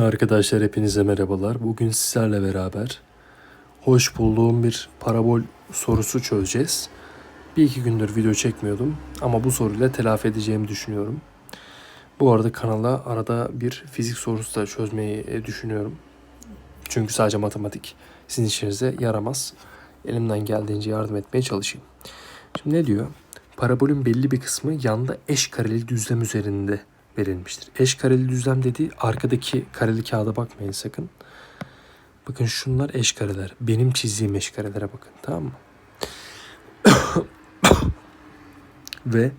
Arkadaşlar hepinize merhabalar. Bugün sizlerle beraber hoş bulduğum bir parabol sorusu çözeceğiz. Bir iki gündür video çekmiyordum ama bu soruyla telafi edeceğimi düşünüyorum. Bu arada kanala arada bir fizik sorusu da çözmeyi e, düşünüyorum. Çünkü sadece matematik sizin işinize yaramaz. Elimden geldiğince yardım etmeye çalışayım. Şimdi ne diyor? Parabolün belli bir kısmı yanda eş kareli düzlem üzerinde verilmiştir. Eş kareli düzlem dediği arkadaki kareli kağıda bakmayın sakın. Bakın şunlar eş kareler. Benim çizdiğim eş karelere bakın tamam mı? Ve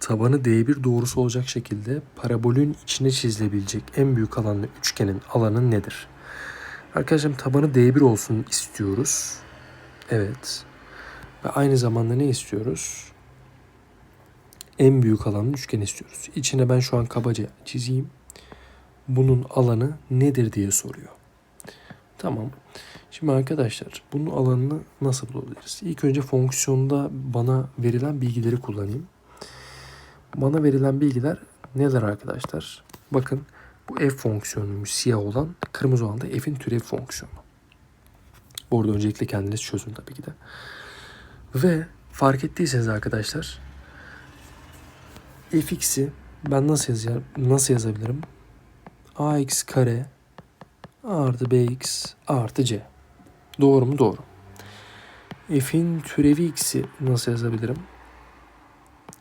tabanı D1 doğrusu olacak şekilde parabolün içine çizilebilecek en büyük alanlı üçgenin alanı nedir? Arkadaşlar tabanı D1 olsun istiyoruz. Evet. Ve aynı zamanda ne istiyoruz? En büyük alanlı üçgen istiyoruz. İçine ben şu an kabaca çizeyim. Bunun alanı nedir diye soruyor. Tamam. Şimdi arkadaşlar bunun alanını nasıl bulabiliriz? İlk önce fonksiyonda bana verilen bilgileri kullanayım. Bana verilen bilgiler neler arkadaşlar? Bakın bu f fonksiyonuymuş siyah olan, kırmızı olan da f'in türev fonksiyonu. Bu arada öncelikle kendiniz çözün tabii ki de. Ve fark ettiyseniz arkadaşlar fx'i ben nasıl yazar nasıl yazabilirim? ax kare artı bx artı c. Doğru mu? Doğru. f'in türevi x'i nasıl yazabilirim?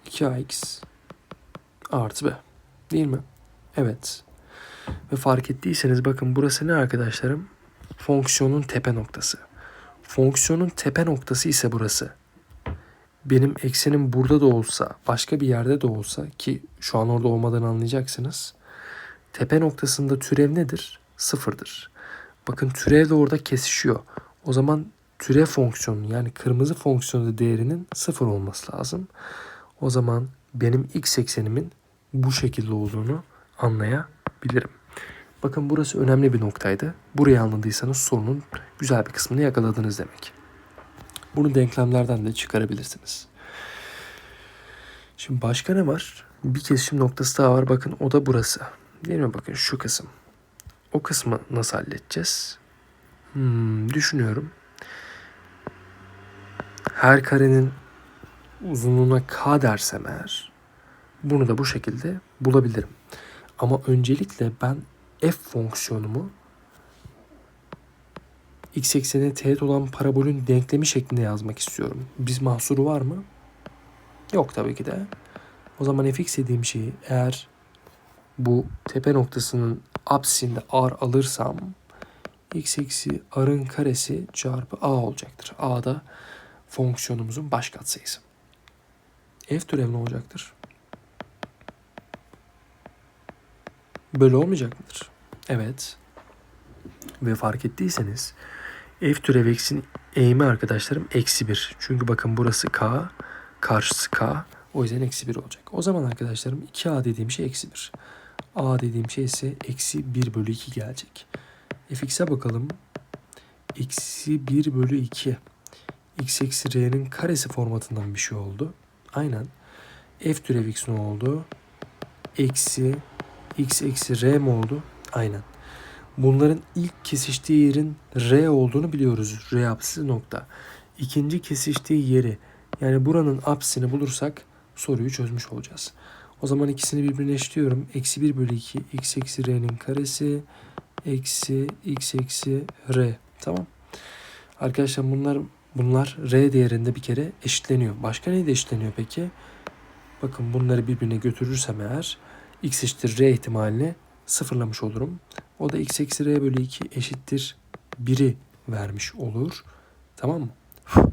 2ax artı b. Değil mi? Evet. Ve fark ettiyseniz bakın burası ne arkadaşlarım? Fonksiyonun tepe noktası. Fonksiyonun tepe noktası ise burası. Benim eksenim burada da olsa, başka bir yerde de olsa ki şu an orada olmadan anlayacaksınız. Tepe noktasında türev nedir? Sıfırdır. Bakın türev de orada kesişiyor. O zaman türev fonksiyonu yani kırmızı fonksiyonu değerinin sıfır olması lazım. O zaman benim x eksenimin bu şekilde olduğunu anlayabilirim. Bakın burası önemli bir noktaydı. Burayı anladıysanız sorunun güzel bir kısmını yakaladınız demek. Bunu denklemlerden de çıkarabilirsiniz. Şimdi başka ne var? Bir kesişim noktası daha var. Bakın o da burası. Değil mi? Bakın şu kısım. O kısmı nasıl halledeceğiz? Hmm, düşünüyorum. Her karenin uzunluğuna k dersem eğer bunu da bu şekilde bulabilirim. Ama öncelikle ben f fonksiyonumu x eksenine teğet olan parabolün denklemi şeklinde yazmak istiyorum. Biz mahsuru var mı? Yok tabii ki de. O zaman fx dediğim şeyi eğer bu tepe noktasının apsisinde r alırsam x eksi r'ın karesi çarpı a olacaktır. a da fonksiyonumuzun baş katsayısı. F türevi ne olacaktır? Böyle olmayacak mıdır? Evet. Ve fark ettiyseniz f türev x'in eğimi arkadaşlarım eksi 1. Çünkü bakın burası k, karşısı k. O yüzden eksi 1 olacak. O zaman arkadaşlarım 2a dediğim şey eksi 1. a dediğim şey ise eksi 1 bölü 2 gelecek. fx'e bakalım. Eksi 1 bölü 2. x eksi r'nin karesi formatından bir şey oldu. Aynen. f türev x ne oldu? Eksi x eksi r mi oldu? Aynen. Bunların ilk kesiştiği yerin R olduğunu biliyoruz. R apsisi nokta. İkinci kesiştiği yeri yani buranın apsisini bulursak soruyu çözmüş olacağız. O zaman ikisini birbirine eşliyorum. Eksi 1 bölü 2 x eksi r'nin karesi eksi x eksi r. Tamam. Arkadaşlar bunlar bunlar r değerinde bir kere eşitleniyor. Başka neyde eşitleniyor peki? Bakın bunları birbirine götürürsem eğer x eşittir r ihtimalini sıfırlamış olurum. O da x eksi r bölü 2 eşittir 1'i vermiş olur. Tamam mı?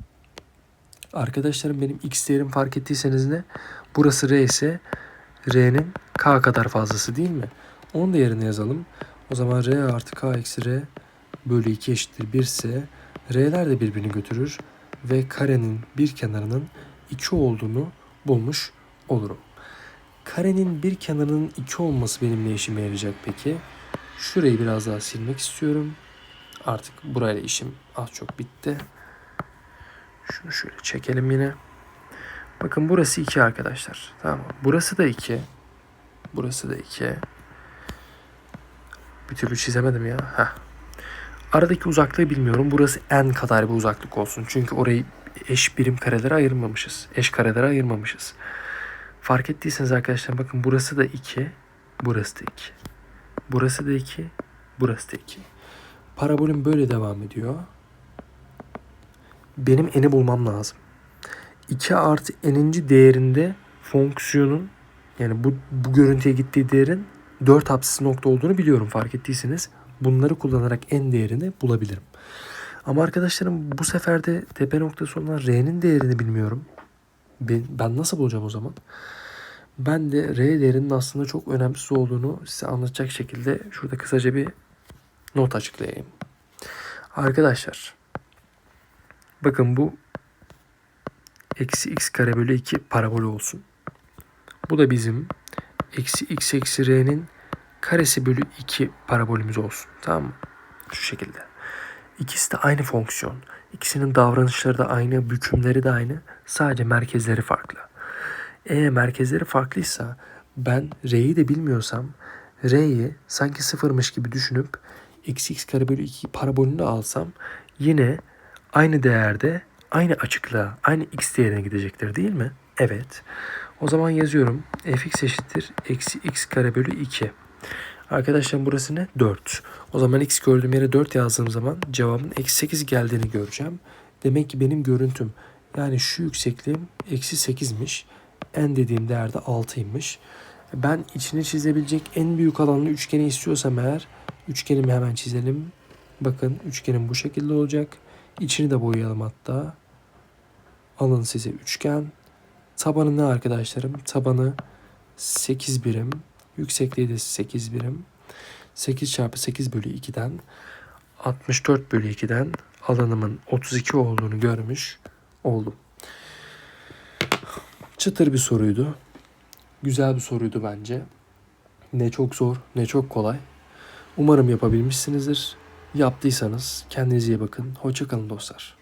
Arkadaşlarım benim x değerim fark ettiyseniz ne? Burası r ise r'nin k kadar fazlası değil mi? Onun da yerine yazalım. O zaman r artı k eksi r bölü 2 eşittir 1 ise r'ler de birbirini götürür ve karenin bir kenarının 2 olduğunu bulmuş olurum. Karenin bir kenarının 2 olması benim ne işime yarayacak peki? Şurayı biraz daha silmek istiyorum. Artık burayla işim az çok bitti. Şunu şöyle çekelim yine. Bakın burası 2 arkadaşlar. Tamam mı? Burası da 2. Burası da 2. Bir türlü çizemedim ya. Heh. Aradaki uzaklığı bilmiyorum. Burası en kadar bir uzaklık olsun. Çünkü orayı eş birim karelere ayırmamışız. Eş karelere ayırmamışız. Fark ettiyseniz arkadaşlar bakın burası da 2. Burası da 2. Burası da 2. Burası da 2. Parabolün böyle devam ediyor. Benim eni bulmam lazım. 2 artı n'inci değerinde fonksiyonun yani bu, bu görüntüye gittiği değerin 4 apsisi nokta olduğunu biliyorum fark ettiyseniz. Bunları kullanarak n değerini bulabilirim. Ama arkadaşlarım bu sefer de tepe noktası olan r'nin değerini bilmiyorum. Ben, nasıl bulacağım o zaman? Ben de r değerinin aslında çok önemsiz olduğunu size anlatacak şekilde şurada kısaca bir not açıklayayım. Arkadaşlar bakın bu eksi x kare bölü 2 parabol olsun. Bu da bizim eksi x eksi r'nin karesi bölü 2 parabolümüz olsun. Tamam mı? Şu şekilde. İkisi de aynı fonksiyon. İkisinin davranışları da aynı, bükümleri de aynı. Sadece merkezleri farklı. Eğer merkezleri farklıysa ben r'yi de bilmiyorsam r'yi sanki sıfırmış gibi düşünüp eksi x kare bölü 2 parabolünü alsam yine aynı değerde aynı açıklığa, aynı x değerine gidecektir değil mi? Evet. O zaman yazıyorum. fx eşittir eksi x kare bölü 2. Arkadaşlar burası ne? 4. O zaman x gördüğüm yere 4 yazdığım zaman cevabın eksi 8 geldiğini göreceğim. Demek ki benim görüntüm yani şu yüksekliğim eksi 8'miş. En dediğim değerde 6'ymış. Ben içini çizebilecek en büyük alanlı üçgeni istiyorsam eğer üçgenimi hemen çizelim. Bakın üçgenim bu şekilde olacak. İçini de boyayalım hatta. Alın size üçgen. Tabanı ne arkadaşlarım? Tabanı 8 birim. Yüksekliği de 8 birim. 8 çarpı 8 bölü 2'den 64 bölü 2'den alanımın 32 olduğunu görmüş oldum. Çıtır bir soruydu. Güzel bir soruydu bence. Ne çok zor ne çok kolay. Umarım yapabilmişsinizdir. Yaptıysanız kendinize iyi bakın. Hoşçakalın dostlar.